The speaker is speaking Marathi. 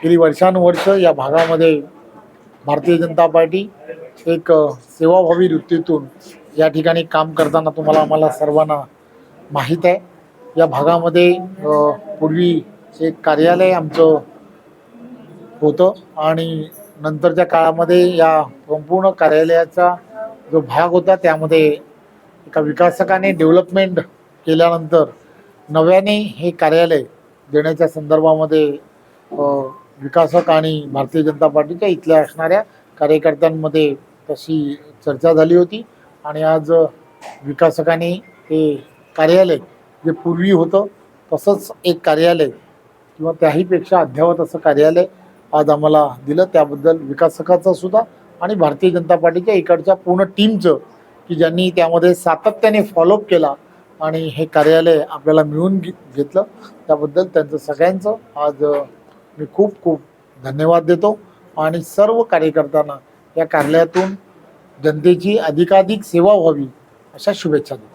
गेली वर्षानुवर्ष या भागामध्ये भारतीय जनता पार्टी एक सेवाभावी वृत्तीतून या ठिकाणी काम करताना तुम्हाला आम्हाला सर्वांना माहीत आहे. या भागामध्ये पूर्वी एक कार्यालय आमचं होतं आणि नंतरच्या काळामध्ये या संपूर्ण कार्यालयाचा जो भाग होता त्यामध्ये एका विकासकाने डेव्हलपमेंट केल्यानंतर नव्याने हे कार्यालय देण्याच्या संदर्भामध्ये विकासक आणि भारतीय जनता पार्टीच्या इथल्या असणाऱ्या कार्यकर्त्यांमध्ये तशी चर्चा झाली होती. आणि आज विकासकाने हे कार्यालय जे पूर्वी होतं तसंच एक कार्यालय किंवा त्याहीपेक्षा अध्यावत असं कार्यालय आज आम्हाला दिलं. त्याबद्दल विकासकाचं सुद्धा आणि भारतीय जनता पार्टीच्या इकडच्या पूर्ण टीमचं की ज्यांनी त्यामध्ये सातत्याने फॉलोअप केला आणि हे कार्यालय आपल्याला मिळून घे घेतलं. त्याबद्दल त्यांचं सगळ्यांचं आज मी खूप खूप धन्यवाद देतो आणि सर्व कार्यकर्त्यांना या कार्यालयातून जनतेची अधिकाधिक सेवा व्हावी अशा शुभेच्छा देतो.